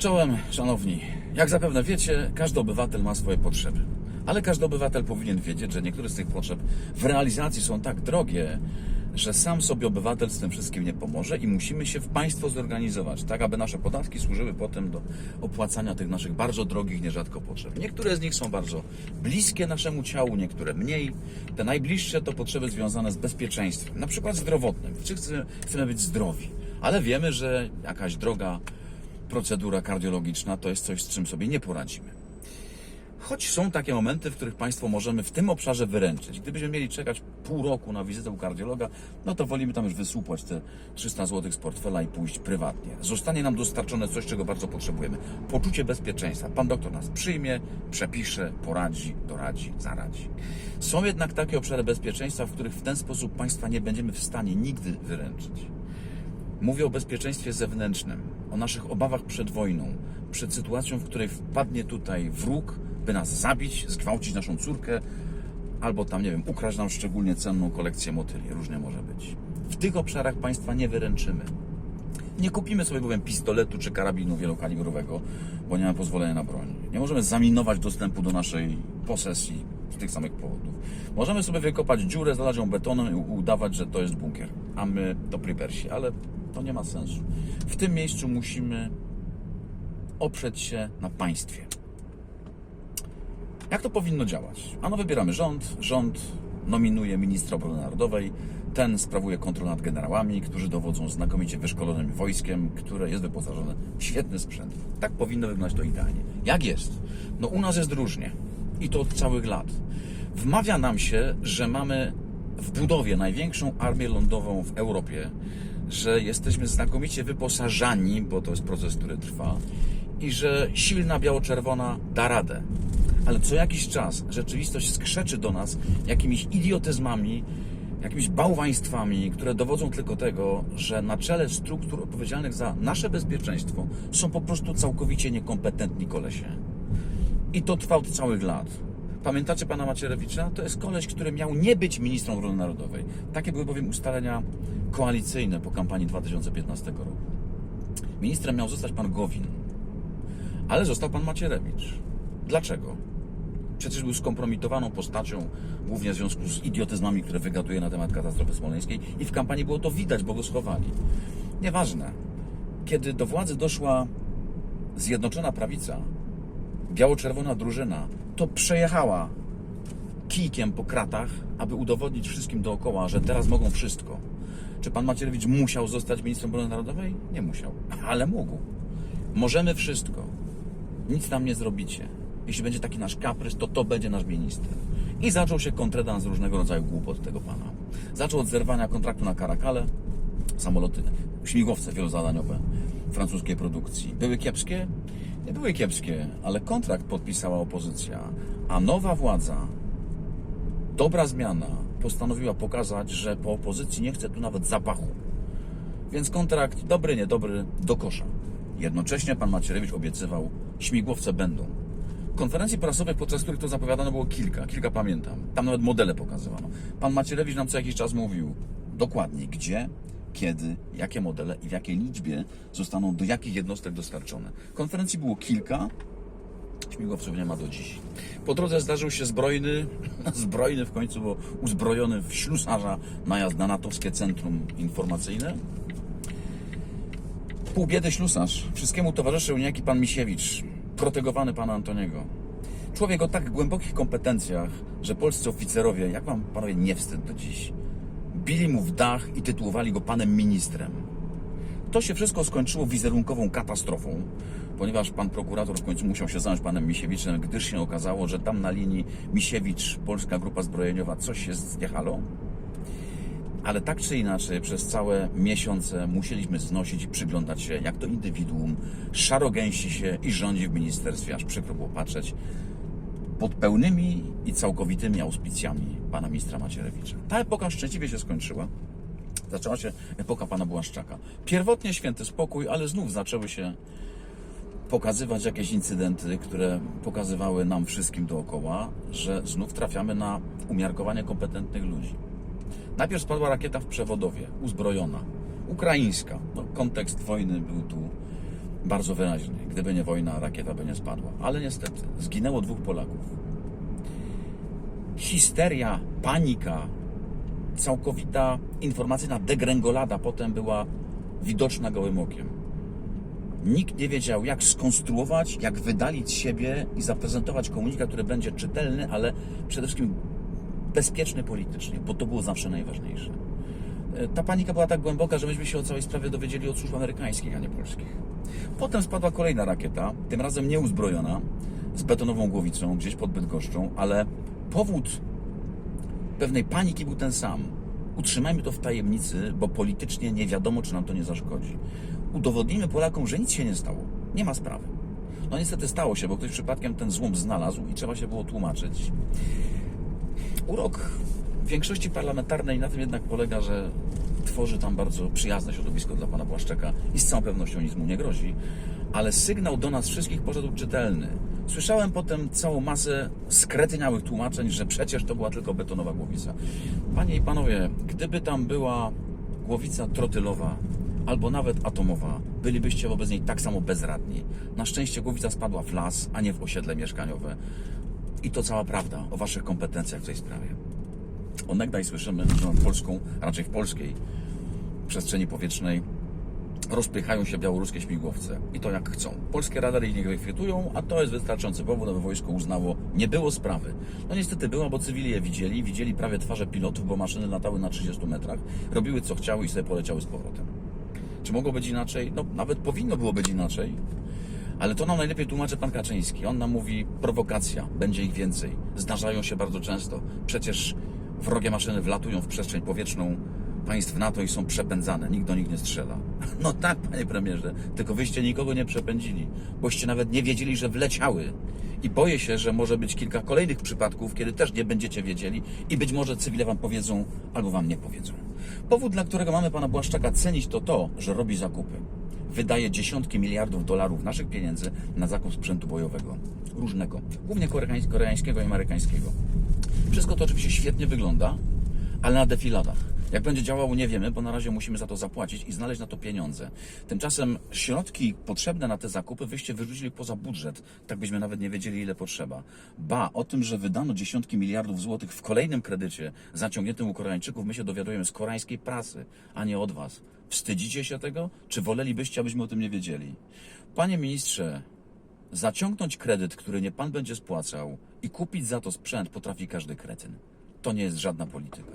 Czołem, szanowni. Jak zapewne wiecie, każdy obywatel ma swoje potrzeby. Ale każdy obywatel powinien wiedzieć, że niektóre z tych potrzeb w realizacji są tak drogie, że sam sobie obywatel z tym wszystkim nie pomoże i musimy się w państwo zorganizować, tak aby nasze podatki służyły potem do opłacania tych naszych bardzo drogich, nierzadko potrzeb. Niektóre z nich są bardzo bliskie naszemu ciału, niektóre mniej. Te najbliższe to potrzeby związane z bezpieczeństwem, na przykład zdrowotnym. Wszyscy chcemy być zdrowi, ale wiemy, że jakaś droga procedura kardiologiczna to jest coś, z czym sobie nie poradzimy. Choć są takie momenty, w których Państwo możemy w tym obszarze wyręczyć. Gdybyśmy mieli czekać pół roku na wizytę u kardiologa, no to wolimy tam już wysłupać te 300 zł z portfela i pójść prywatnie. Zostanie nam dostarczone coś, czego bardzo potrzebujemy. Poczucie bezpieczeństwa. Pan doktor nas przyjmie, przepisze, poradzi, doradzi, zaradzi. Są jednak takie obszary bezpieczeństwa, w których w ten sposób Państwa nie będziemy w stanie nigdy wyręczyć. Mówię o bezpieczeństwie zewnętrznym, o naszych obawach przed wojną, przed sytuacją, w której wpadnie tutaj wróg, by nas zabić, zgwałcić naszą córkę, albo tam, nie wiem, ukraść nam szczególnie cenną kolekcję motyli. Różnie może być. W tych obszarach państwa nie wyręczymy. Nie kupimy sobie bowiem pistoletu czy karabinu wielokalibrowego, bo nie mamy pozwolenia na broń. Nie możemy zaminować dostępu do naszej posesji z tych samych powodów. Możemy sobie wykopać dziurę, zalać ją betonem i udawać, że to jest bunkier, a my to pripersi, ale to nie ma sensu. W tym miejscu musimy oprzeć się na państwie. Jak to powinno działać? Ano wybieramy rząd, rząd nominuje ministra obrony narodowej, ten sprawuje kontrolę nad generałami, którzy dowodzą znakomicie wyszkolonym wojskiem, które jest wyposażone w świetny sprzęt. Tak powinno wyglądać to idealnie. Jak jest? No u nas jest różnie i to od całych lat. Wmawia nam się, że mamy w budowie największą armię lądową w Europie, że jesteśmy znakomicie wyposażani, bo to jest proces, który trwa, i że silna biało-czerwona da radę. Ale co jakiś czas rzeczywistość skrzeczy do nas jakimiś idiotyzmami, jakimiś bałwaństwami, które dowodzą tylko tego, że na czele struktur odpowiedzialnych za nasze bezpieczeństwo są po prostu całkowicie niekompetentni kolesie. I to trwa od całych lat. Pamiętacie pana Macierewicza? To jest koleś, który miał nie być ministrem obrony narodowej. Takie były bowiem ustalenia koalicyjne po kampanii 2015 roku. Ministrem miał zostać pan Gowin, ale został pan Macierewicz. Dlaczego? Przecież był skompromitowaną postacią, głównie w związku z idiotyzmami, które wygaduje na temat katastrofy smoleńskiej i w kampanii było to widać, bo go schowali. Nieważne. Kiedy do władzy doszła Zjednoczona Prawica, biało-czerwona drużyna, to przejechała kijkiem po kratach, aby udowodnić wszystkim dookoła, że teraz mogą wszystko. Czy pan Macierewicz musiał zostać ministrem obrony narodowej? Nie musiał, ale mógł. Możemy wszystko. Nic nam nie zrobicie. Jeśli będzie taki nasz kaprys, to to będzie nasz minister. I zaczął się kontredans różnego rodzaju głupot tego pana. Zaczął od zerwania kontraktu na Karakale, samoloty, śmigłowce wielozadaniowe francuskiej produkcji. Były kiepskie? Nie były kiepskie, ale kontrakt podpisała opozycja, a nowa władza, dobra zmiana, postanowiła pokazać, że po opozycji nie chce tu nawet zapachu. Więc kontrakt dobry, niedobry, do kosza. Jednocześnie pan Macierewicz obiecywał, śmigłowce będą. Konferencji prasowych, podczas których to zapowiadano było kilka, kilka pamiętam. Tam nawet modele pokazywano. Pan Macierewicz nam co jakiś czas mówił dokładnie gdzie, kiedy, jakie modele i w jakiej liczbie zostaną do jakich jednostek dostarczone. Konferencji było kilka, śmigłowców nie ma do dziś. Po drodze zdarzył się zbrojny, zbrojny w końcu, bo uzbrojony w ślusarza najazd na natowskie centrum informacyjne. Pół biedy ślusarz. Wszystkiemu towarzyszył niejaki pan Misiewicz, protegowany pana Antoniego. Człowiek o tak głębokich kompetencjach, że polscy oficerowie, jak wam panowie nie wstyd do dziś, bili mu w dach i tytułowali go panem ministrem. To się wszystko skończyło wizerunkową katastrofą, ponieważ pan prokurator w końcu musiał się zająć panem Misiewiczem, gdyż się okazało, że tam na linii Misiewicz, Polska Grupa Zbrojeniowa, coś się zjechało. Ale tak czy inaczej, przez całe miesiące musieliśmy znosić i przyglądać się, jak to indywiduum szarogęsi się i rządzi w ministerstwie, aż przykro było patrzeć, pod pełnymi i całkowitymi auspicjami pana ministra Macierewicza. Ta epoka szczęśliwie się skończyła. Zaczęła się epoka pana Błaszczaka. Pierwotnie święty spokój, ale znów zaczęły się pokazywać jakieś incydenty, które pokazywały nam wszystkim dookoła, że znów trafiamy na umiarkowanie kompetentnych ludzi. Najpierw spadła rakieta w przewodowie, uzbrojona, ukraińska. No, kontekst wojny był tu bardzo wyraźnie. Gdyby nie wojna, rakieta by nie spadła. Ale niestety, zginęło dwóch Polaków. Histeria, panika, całkowita informacyjna degrengolada potem była widoczna gołym okiem. Nikt nie wiedział, jak skonstruować, jak wydalić siebie i zaprezentować komunikat, który będzie czytelny, ale przede wszystkim bezpieczny politycznie, bo to było zawsze najważniejsze. E, Ta panika była tak głęboka, że myśmy się o całej sprawie dowiedzieli od służb amerykańskich, a nie polskich. Potem spadła kolejna rakieta, tym razem nieuzbrojona, z betonową głowicą gdzieś pod Bydgoszczą, ale powód pewnej paniki był ten sam. Utrzymajmy to w tajemnicy, bo politycznie nie wiadomo, czy nam to nie zaszkodzi. Udowodnimy Polakom, że nic się nie stało. Nie ma sprawy. No niestety stało się, bo ktoś przypadkiem ten złom znalazł i trzeba się było tłumaczyć. Urok większości parlamentarnej na tym jednak polega, że tworzy tam bardzo przyjazne środowisko dla pana Błaszczaka i z całą pewnością nic mu nie grozi, ale sygnał do nas wszystkich poszedł czytelny. Słyszałem potem całą masę skretyniałych tłumaczeń, że przecież to była tylko betonowa głowica. Panie i panowie, gdyby tam była głowica trotylowa albo nawet atomowa, bylibyście wobec niej tak samo bezradni. Na szczęście głowica spadła w las, a nie w osiedle mieszkaniowe. I to cała prawda o waszych kompetencjach w tej sprawie. Onegdaj słyszymy, że nad polską, raczej w polskiej przestrzeni powietrznej rozpychają się białoruskie śmigłowce. I to jak chcą. Polskie radary ich nie wychwytują, a to jest wystarczający powód, aby wojsko uznało, nie było sprawy. No niestety była, bo cywili je widzieli, widzieli prawie twarze pilotów, bo maszyny latały na 30 metrach, robiły co chciały i sobie poleciały z powrotem. Czy mogło być inaczej? No nawet powinno było być inaczej. Ale to nam najlepiej tłumaczy pan Kaczyński. On nam mówi prowokacja, będzie ich więcej. Zdarzają się bardzo często. Przecież wrogie maszyny wlatują w przestrzeń powietrzną państw NATO i są przepędzane. Nikt do nich nie strzela. No tak, panie premierze, tylko wyście nikogo nie przepędzili, boście nawet nie wiedzieli, że wleciały. I boję się, że może być kilka kolejnych przypadków, kiedy też nie będziecie wiedzieli i być może cywile wam powiedzą albo wam nie powiedzą. Powód, dla którego mamy pana Błaszczaka cenić, to to, że robi zakupy wydaje dziesiątki miliardów dolarów naszych pieniędzy na zakup sprzętu bojowego. Różnego. Głównie koreańs- koreańskiego i amerykańskiego. Wszystko to oczywiście świetnie wygląda, ale na defiladach. Jak będzie działało, nie wiemy, bo na razie musimy za to zapłacić i znaleźć na to pieniądze. Tymczasem środki potrzebne na te zakupy wyście wyrzucili poza budżet. Tak byśmy nawet nie wiedzieli, ile potrzeba. Ba, o tym, że wydano dziesiątki miliardów złotych w kolejnym kredycie zaciągniętym u Koreańczyków, my się dowiadujemy z koreańskiej prasy, a nie od Was. Wstydzicie się tego? Czy wolelibyście, abyśmy o tym nie wiedzieli? Panie ministrze, zaciągnąć kredyt, który nie pan będzie spłacał i kupić za to sprzęt potrafi każdy kretyn. To nie jest żadna polityka.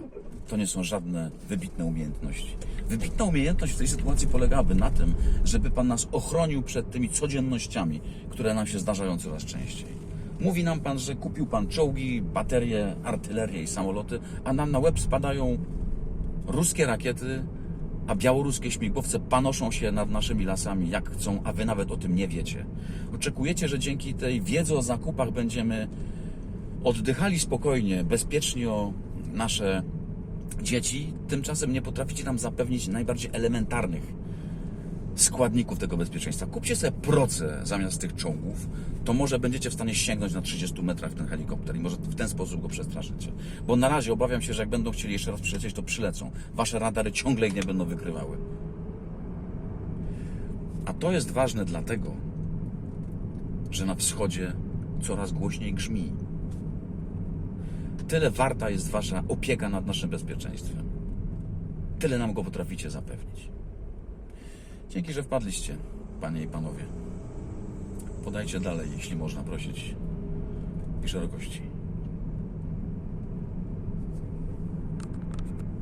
To nie są żadne wybitne umiejętności. Wybitna umiejętność w tej sytuacji polegałaby na tym, żeby pan nas ochronił przed tymi codziennościami, które nam się zdarzają coraz częściej. Mówi nam pan, że kupił pan czołgi, baterie, artylerię i samoloty, a nam na łeb spadają ruskie rakiety, a białoruskie śmigłowce panoszą się nad naszymi lasami jak chcą, a wy nawet o tym nie wiecie. Oczekujecie, że dzięki tej wiedzy o zakupach będziemy oddychali spokojnie, bezpiecznie o nasze dzieci, tymczasem nie potraficie nam zapewnić najbardziej elementarnych składników tego bezpieczeństwa. Kupcie sobie proce zamiast tych czołgów, to może będziecie w stanie sięgnąć na 30 metrach ten helikopter i może w ten sposób go przestraszycie. Bo na razie obawiam się, że jak będą chcieli jeszcze raz przylecieć, to przylecą. Wasze radary ciągle ich nie będą wykrywały. A to jest ważne dlatego, że na wschodzie coraz głośniej grzmi. Tyle warta jest wasza opieka nad naszym bezpieczeństwem. Tyle nam go potraficie zapewnić. Dzięki, że wpadliście, panie i panowie. Podajcie dalej, jeśli można prosić, i szerokości.